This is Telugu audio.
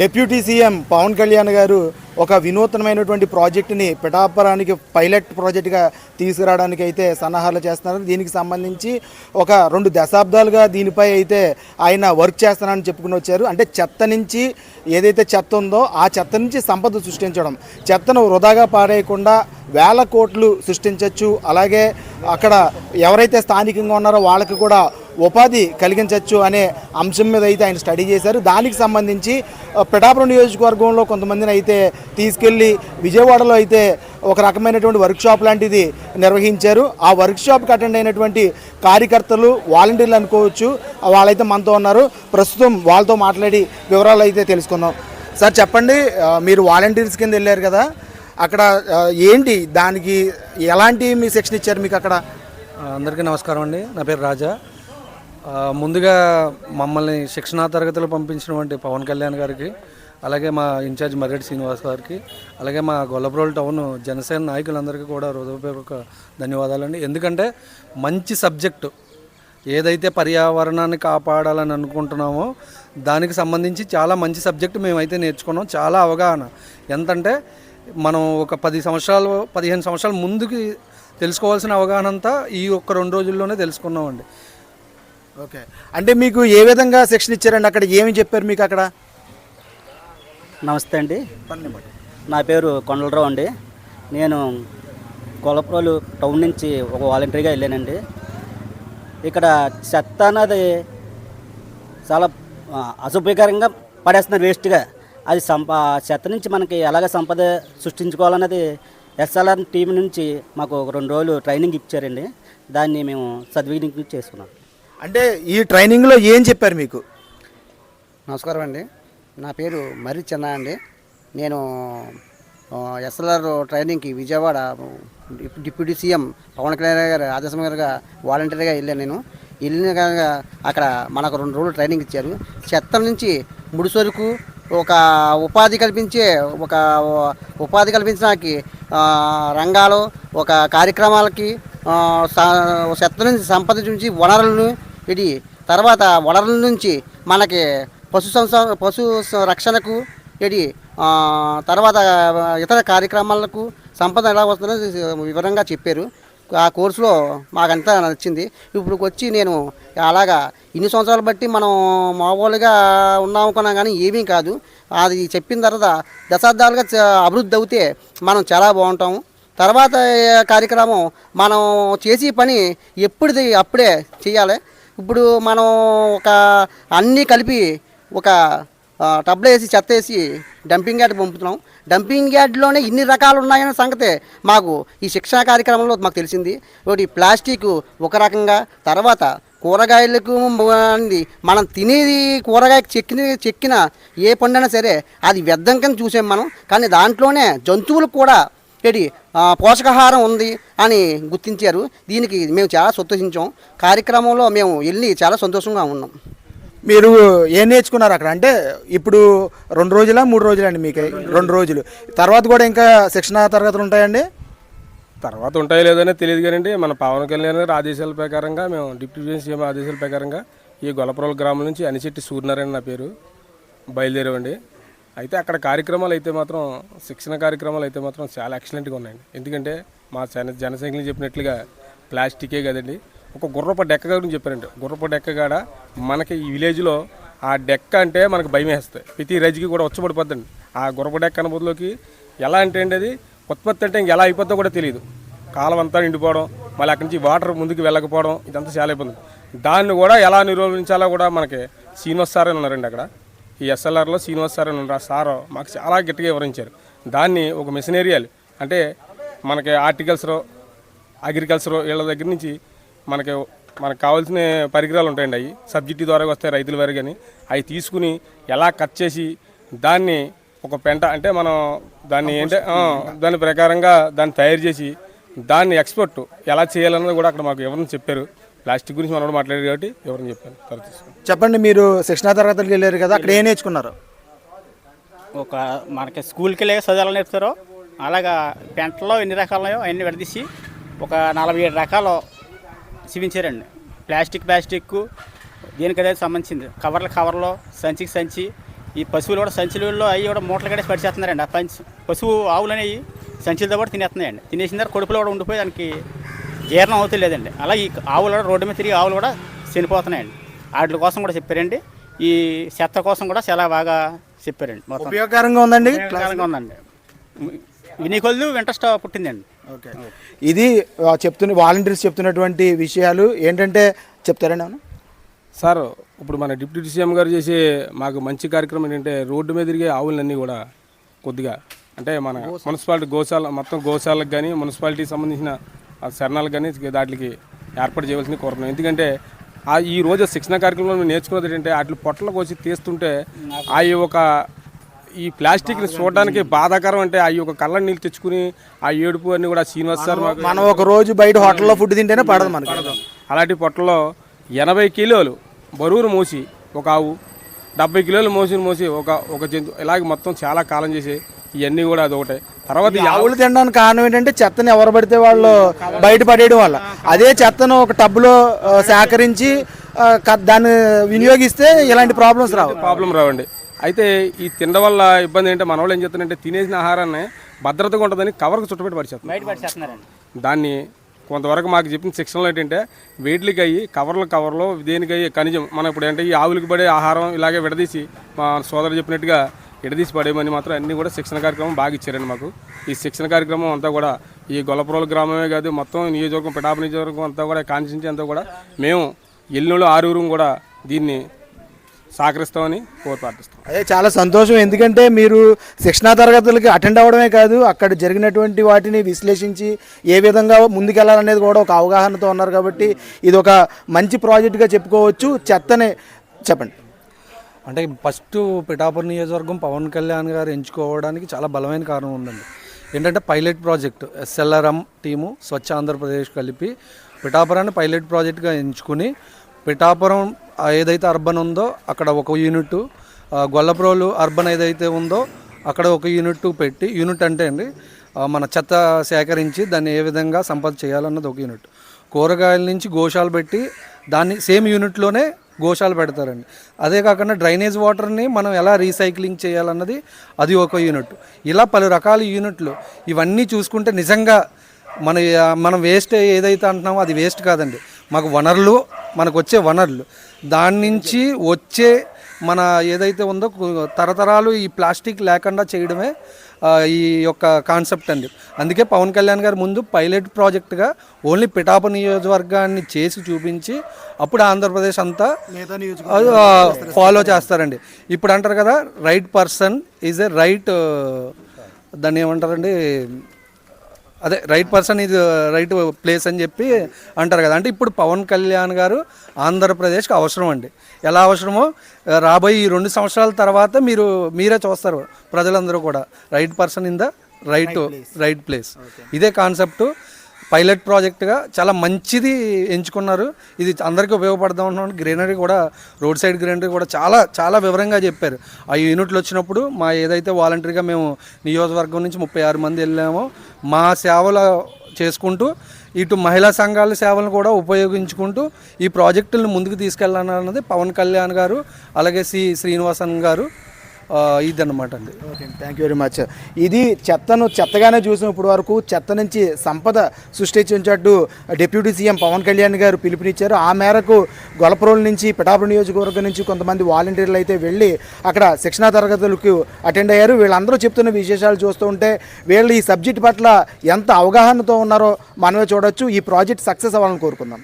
డిప్యూటీ సీఎం పవన్ కళ్యాణ్ గారు ఒక వినూతనమైనటువంటి ప్రాజెక్టుని పిఠాపురానికి పైలట్ ప్రాజెక్టుగా తీసుకురావడానికి అయితే సన్నాహాలు చేస్తున్నారు. దీనికి సంబంధించి ఒక రెండు దశాబ్దాలుగా దీనిపై అయితే ఆయన వర్క్ చేస్తున్నారని చెప్పుకుని వచ్చారు. అంటే చెత్త నుంచి ఏదైతే చెత్త ఉందో ఆ చెత్త నుంచి సంపద సృష్టించడం. చెత్తను వృధాగా పారేయకుండా వేల కోట్లు సృష్టించవచ్చు అలాగే అక్కడ ఎవరైతే స్థానికంగా ఉన్నారో వాళ్ళకి కూడా ఉపాధి కలిగించవచ్చు అనే అంశం మీద అయితే ఆయన స్టడీ చేశారు. దానికి సంబంధించి పిఠాపురం నియోజకవర్గంలో కొంతమందిని అయితే తీసుకెళ్ళి విజయవాడలో అయితే ఒక రకమైనటువంటి వర్క్షాప్ లాంటిది నిర్వహించారు. ఆ వర్క్ షాప్కి అటెండ్ అయినటువంటి కార్యకర్తలు వాలంటీర్లు అనుకోవచ్చు వాళ్ళైతే మనతో ఉన్నారు. ప్రస్తుతం వాళ్ళతో మాట్లాడి వివరాలు అయితే తెలుసుకున్నాం సార్ చెప్పండి మీరు వాలంటీర్స్ కింద వెళ్ళారు కదా అక్కడ ఏంటి దానికి ఎలాంటి మీ సెక్షన్ ఇచ్చారు మీకు అక్కడ? అందరికీ నమస్కారం అండి. నా పేరు రాజా. ముందుగా మమ్మల్ని శిక్షణా తరగతులు పంపించినటువంటి పవన్ కళ్యాణ్ గారికి అలాగే మా ఇన్ఛార్జ్ మర్రెడ్డి శ్రీనివాస్ గారికి అలాగే మా గొల్లప్రోల్ టౌన్ జనసేన నాయకులందరికీ కూడా హృదయపూర్వక ధన్యవాదాలండి. ఎందుకంటే మంచి సబ్జెక్టు ఏదైతే పర్యావరణాన్ని కాపాడాలని అనుకుంటున్నామో దానికి సంబంధించి చాలా మంచి సబ్జెక్టు మేమైతే నేర్చుకున్నాం. చాలా అవగాహన. ఎంతంటే మనం ఒక పది సంవత్సరాలు పదిహేను సంవత్సరాల ముందుకి తెలుసుకోవాల్సిన అవగాహన అంతా ఈ ఒక్క రెండు రోజుల్లోనే తెలుసుకున్నామండి. ఓకే. అంటే మీకు ఏ విధంగా సెక్షన్ ఇచ్చారండి? అక్కడ ఏమి చెప్పారు మీకు అక్కడ? నమస్తే అండి. నా పేరు కొండలరావు అండి. నేను కొలప్రోలు టౌన్ నుంచి ఒక వాలంటరీగా వెళ్ళానండి. ఇక్కడ చెత్త అన్నది చాలా ఆ, అశుభ్రకరంగా పడేస్తున్నారు వేస్ట్గా. అది సంప చెత్త నుంచి మనకి ఎలాగ సంపద సృష్టించుకోవాలన్నది ఎస్ఎల్ఆర్ టీం నుంచి మాకు ఒక రెండు రోజులు ట్రైనింగ్ ఇచ్చారండి. దాన్ని మేము సద్వినియోగం చేసుకున్నాం. అంటే ఈ ట్రైనింగ్లో ఏం చెప్పారు మీకు? నమస్కారం అండి. నా పేరు మర్రి చెన్న అండి. నేను ఎస్ఎల్ఆర్ ట్రైనింగ్కి విజయవాడ డిప్యూటీ సీఎం పవన్ కళ్యాణ్ గారి ఆదేశం గారుగా వాలంటీర్గా వెళ్ళాను నేను. వెళ్ళిన కనుక అక్కడ మనకు రెండు రోజులు ట్రైనింగ్ ఇచ్చారు. చెత్త నుంచి ముడిసరుకు ఒక ఉపాధి కల్పించే ఒక ఉపాధి కల్పించడానికి రంగాలు ఒక కార్యక్రమాలకి చెత్త నుంచి సంపద నుంచి వనరులను ఇది తర్వాత వనరుల నుంచి మనకి పశు సంస పశు రక్షణకు ఇది తర్వాత ఇతర కార్యక్రమాలకు సంపద ఎలా వస్తుందో వివరంగా చెప్పారు. ఆ కోర్సులో మాకంతా నచ్చింది. ఇప్పుడు వచ్చి నేను అలాగా ఇన్ని సంవత్సరాలు బట్టి మనం మామూలుగా ఉన్నాం అనుకున్నాం కానీ ఏమీ కాదు. అది చెప్పిన తర్వాత దశాబ్దాలుగా అభివృద్ధి అవుతే మనం చాలా బాగుంటాము. తర్వాత కార్యక్రమం మనం చేసే పని ఎప్పుడుది అప్పుడే చేయాలి. ఇప్పుడు మనం ఒక అన్నీ కలిపి ఒక టబ్లో వేసి చెత్త వేసి డంపింగ్ యార్డ్ పంపుతున్నాం. డంపింగ్ యార్డ్లోనే ఇన్ని రకాలు ఉన్నాయన్న సంగతే మాకు ఈ శిక్షణ కార్యక్రమంలో మాకు తెలిసింది. ఒకటి ప్లాస్టిక్ ఒక రకంగా తర్వాత కూరగాయలకు మనం తినేది కూరగాయ చెక్కిన చెక్కిన ఏ పండైనా సరే అది వ్యర్థం కింద చూసాం మనం. కానీ దాంట్లోనే జంతువులకు కూడా ఏంటి ఆ, పోషకాహారం ఉంది అని గుర్తించారు. దీనికి మేము చాలా సంతోషించాం. కార్యక్రమంలో మేము వెళ్ళి చాలా సంతోషంగా ఉన్నాం. మీరు ఏం నేర్చుకున్నారు అక్కడ? అంటే ఇప్పుడు రెండు రోజులా మూడు రోజులా అండి మీకు? రెండు రోజులు. తర్వాత కూడా ఇంకా శిక్షణ తరగతులు ఉంటాయండి? తర్వాత ఉంటాయో లేదనే తెలియదు కానీ మన పవన్ కళ్యాణ్ గారి ఆదేశాల ప్రకారంగా మేము డిప్యూటీ సీఎం ఆదేశాల ప్రకారంగా ఈ గొల్లపురం గ్రామం నుంచి అనిశెట్టి సూర్యనారాయణ నా పేరు. బయలుదేరామండి. అయితే అక్కడ కార్యక్రమాలు అయితే మాత్రం శిక్షణ కార్యక్రమాలు అయితే మాత్రం చాలా ఎక్సలెంట్గా ఉన్నాయండి. ఎందుకంటే మా జన జనసైనికులు చెప్పినట్లుగా ప్లాస్టికే కదండి. ఒక గుర్రపు డెక్క గురించి చెప్పారండి. గుర్రపు డెక్క కాడ మనకి ఈ విలేజ్లో ఆ డెక్క అంటే మనకు భయం వేస్తాయి ప్రతి రజికి కూడా వచ్చబడిపోద్దండి. ఆ గుర్రపు డెక్క అన్న ఎలా అంటే అండి అది? ఉత్పత్తి అంటే ఇంక ఎలా అయిపోద్దో కూడా తెలియదు కాలం అంతా నిండిపోవడం మళ్ళీ అక్కడి నుంచి వాటర్ ముందుకు వెళ్ళకపోవడం ఇదంతా చాలా ఇబ్బంది. దాన్ని కూడా ఎలా నిరోధించాలో కూడా మనకి శ్రీనివాస్ సార్ అని ఉన్నారండి అక్కడ. ఈ ఎస్ఎల్ఆర్లో శ్రీనివాస్ సార్ అని సార్ మాకు చాలా గట్టిగా వివరించారు. దాన్ని ఒక మిషనరీయాలు అంటే మనకి ఆర్టికల్స్ అగ్రికల్చర్ వీళ్ళ దగ్గర నుంచి మనకి మనకు కావాల్సిన పరికరాలు ఉంటాయండి అవి. సబ్సిడీ ద్వారా వస్తాయి రైతుల వారి కానీ. అవి తీసుకుని ఎలా కట్ చేసి దాన్ని ఒక పెంట అంటే మనం దాన్ని ఏంటంటే దాని ప్రకారంగా దాన్ని తయారు చేసి దాన్ని ఎక్స్పోర్ట్ ఎలా చేయాలన్నది కూడా అక్కడ మాకు ఎవరిని చెప్పారు. ప్లాస్టిక్ గురించి మనం కూడా మాట్లాడారు కాబట్టి ఎవరిని చెప్పాను. తర్వాత. చెప్పండి మీరు శిక్షణ తరగతులకు వెళ్ళారు కదా అక్కడ ఏం నేర్చుకున్నారు? ఒక మనకి స్కూల్కి వెళ్ళే చదవాలని నేర్పుతారో. అలాగా పెంటలో ఎన్ని రకాలు ఉన్నాయో అన్ని విడదీసి ఒక నలభై ఏడు రకాలు చూపించారండి. ప్లాస్టిక్ ప్లాస్టిక్ దేనికదే సంబంధించింది. కవర్ల కవర్లో సంచికి సంచి ఈ పశువులు కూడా సంచులలో అవి కూడా మూటలు కడేసి పడిచేస్తున్నారండి ఆ పంచి పశువు ఆవులు అనేవి సంచులతో కూడా తినేస్తున్నాయండి. తినేసిన తర్వాత కడుపులో కూడా ఉండిపోయి దానికి జీర్ణం అవుతలేదండి అలా ఈ ఆవులు కూడా రోడ్డు మీద తిరిగి ఆవులు కూడా చనిపోతున్నాయండి. వాటి కోసం కూడా చెప్పారండి. ఈ చెత్త కోసం కూడా చాలా బాగా చెప్పారండి. మొత్తం ఉపయోగకరంగా ఉందండి? ఉపయోగకరంగా ఉందండి. విని కొద్ది ఇంట్రెస్ట్ పుట్టిందండి. ఓకే. ఇది చెప్తున్న వాలంటీర్స్ చెప్తున్నటువంటి విషయాలు ఏంటంటే చెప్తారండి అవును సార్ ఇప్పుడు మన డిప్యూటీ సీఎం గారు చేసే మాకు మంచి కార్యక్రమం ఏంటంటే రోడ్డు మీద తిరిగే ఆవులన్నీ కూడా కొద్దిగా అంటే మన మున్సిపాలిటీ గోశాల మొత్తం గోశాలకు కానీ మున్సిపాలిటీకి సంబంధించిన ఆ శరణాలకు కానీ వాటికి ఏర్పాటు చేయవలసింది కోరుతున్నాం. ఎందుకంటే ఆ ఈ రోజు శిక్షణ కార్యక్రమంలో మేము నేర్చుకున్నది ఏంటంటే వాటి పొట్టలు కోసి తీస్తుంటే ఆ ఒక ఈ ప్లాస్టిక్ని చూడడానికి బాధాకరం అంటే ఆ యొక్క కళ్ళ నీళ్ళు తెచ్చుకుని ఆ ఏడుపు అన్ని కూడా శ్రీనివాస్ సార్ మనం ఒక రోజు బయట హోటల్లో ఫుడ్ తింటేనే పడదు మనకి. అలాంటి పొట్టలో ఎనభై కిలోలు బరువును మోసి ఒక ఆవు డెబ్బై కిలోలు మోసి మోసి ఒక ఒక జంతు ఇలాగ మొత్తం చాలా కాలం చేసి ఇవన్నీ కూడా అది ఒకటే తర్వాత ఆవులు తినడానికి కారణం ఏంటంటే చెత్తని ఎవరు పడితే వాళ్ళు బయట పడేయడం వల్ల. అదే చెత్తను ఒక టబ్లో సేకరించి దాన్ని వినియోగిస్తే ఇలాంటి ప్రాబ్లమ్స్ రావు. ప్రాబ్లం రావండి. అయితే ఈ తినడం వల్ల ఇబ్బంది ఏంటంటే మన వాళ్ళు ఏం చెప్తారంటే తినేసిన ఆహారాన్ని భద్రతగా ఉంటుందని కవర్కి చుట్టుపెట్టి పడిచేస్తున్నారండి దాన్ని కొంతవరకు మాకు చెప్పిన శిక్షణలో ఏంటంటే వేట్లకి అయ్యి కవర్లు కవర్లో దేనికి అయ్యి ఖనిజం. మనం ఇప్పుడు అంటే ఈ ఆవులకి పడే ఆహారం ఇలాగే విడదీసి మా సోదరు చెప్పినట్టుగా ఎడదీసి పడేయమని మాత్రం అన్నీ కూడా శిక్షణ కార్యక్రమం బాగా ఇచ్చారండి మాకు. ఈ శిక్షణ కార్యక్రమం అంతా కూడా ఈ గొల్లపురాల గ్రామమే కాదు మొత్తం నియోజకవర్గం పిఠాప నియోజకవర్గం అంతా కూడా కాన్స్టిట్యూన్సీ అంతా కూడా మేము ఎల్లుళ్ళు ఆరుగురు కూడా దీన్ని సహకరిస్తామని కోరి అదే చాలా సంతోషం. ఎందుకంటే మీరు శిక్షణా తరగతులకి అటెండ్ అవ్వడమే కాదు అక్కడ జరిగినటువంటి వాటిని విశ్లేషించి ఏ విధంగా ముందుకెళ్ళాలనేది కూడా ఒక అవగాహనతో ఉన్నారు కాబట్టి ఇది ఒక మంచి ప్రాజెక్టుగా చెప్పుకోవచ్చు. చెత్తనే చెప్పండి. అంటే ఫస్ట్ పిఠాపురం నియోజకవర్గం పవన్ కళ్యాణ్ గారు ఎంచుకోవడానికి చాలా బలమైన కారణం ఉందండి. ఏంటంటే pilot project SLRM team Swachh Andhra Pradesh కలిపి పిఠాపురాన్ని పైలట్ ప్రాజెక్ట్గా ఎంచుకుని పిఠాపురం ఏదైతే అర్బన్ ఉందో అక్కడ ఒక యూనిట్ గొల్లప్రోలు అర్బన్ ఏదైతే ఉందో అక్కడ ఒక యూనిట్ పెట్టి యూనిట్ అంటే అండి మన చెత్త సేకరించి దాన్ని ఏ విధంగా సంపద చేయాలన్నది ఒక యూనిట్. కూరగాయల నుంచి గోశాలు పెట్టి దాన్ని సేమ్ యూనిట్లోనే గోశాలు పెడతారండి. అదే కాకుండా డ్రైనేజ్ వాటర్ని మనం ఎలా రీసైక్లింగ్ చేయాలన్నది అది ఒక యూనిట్. ఇలా పలు రకాల యూనిట్లు ఇవన్నీ చూసుకుంటే నిజంగా మన మనం వేస్ట్ ఏదైతే అంటున్నామో అది వేస్ట్ కాదండి. మాకు వనరులు మనకు వచ్చే వనరులు. దాని నుంచి వచ్చే మన ఏదైతే ఉందో తరతరాలు ఈ ప్లాస్టిక్ లేకుండా చేయడమే ఈ యొక్క కాన్సెప్ట్ అండి. అందుకే పవన్ కళ్యాణ్ గారు ముందు పైలట్ ప్రాజెక్ట్గా ఓన్లీ పిఠాప నియోజకవర్గాన్ని చేసి చూపించి అప్పుడు ఆంధ్రప్రదేశ్ అంతా ఫాలో చేస్తారండి. ఇప్పుడు అంటారు కదా right person is a right దాన్ని ఏమంటారండి అదే రైట్ పర్సన్ ఇది రైట్ ప్లేస్ అని చెప్పి అంటారు కదా. అంటే ఇప్పుడు పవన్ కళ్యాణ్ గారు ఆంధ్రప్రదేశ్కి అవసరం అండి. ఎలా అవసరమో రాబోయే ఈ రెండు సంవత్సరాల తర్వాత మీరు మీరే చూస్తారు ప్రజలందరూ కూడా. Right person in the right right place ఇదే కాన్సెప్ట్ పైలట్ ప్రాజెక్ట్గా చాలా మంచిది ఎంచుకున్నారు. ఇది అందరికీ ఉపయోగపడదాం అంటున్నాను గ్రీనరీ కూడా రోడ్ సైడ్ గ్రీనరీ కూడా చాలా చాలా వివరంగా చెప్పారు. ఆ యూనిట్లు వచ్చినప్పుడు మా ఏదైతే వాలంటరీగా మేము నియోజకవర్గం నుంచి ముప్పై ఆరు మంది వెళ్ళామో మా సేవలు చేసుకుంటూ ఇటు మహిళా సంఘాల సేవలను కూడా ఉపయోగించుకుంటూ ఈ ప్రాజెక్టులను ముందుకు తీసుకెళ్ళాలన్నది పవన్ కళ్యాణ్ గారు అలాగే సి శ్రీనివాసన్ గారు ఇదన్నమాట అండి. Okay thank you very much ఇది చెత్తను చెత్తగానే చూసిన ఇప్పుడు వరకు చెత్త నుంచి సంపద సృష్టించినట్టు డిప్యూటీ సీఎం పవన్ కళ్యాణ్ గారు పిలుపునిచ్చారు. ఆ మేరకు గొలపురోలు నుంచి పిఠాపురం నియోజకవర్గం నుంచి కొంతమంది వాలంటీర్లు అయితే వెళ్ళి అక్కడ శిక్షణా తరగతులకు అటెండ్ అయ్యారు. వీళ్ళందరూ చెప్తున్న విశేషాలు చూస్తూ ఉంటే వీళ్ళు ఈ సబ్జెక్ట్ పట్ల ఎంత అవగాహనతో ఉన్నారో మనమే చూడొచ్చు. ఈ ప్రాజెక్ట్ సక్సెస్ అవ్వాలని కోరుకుందాం.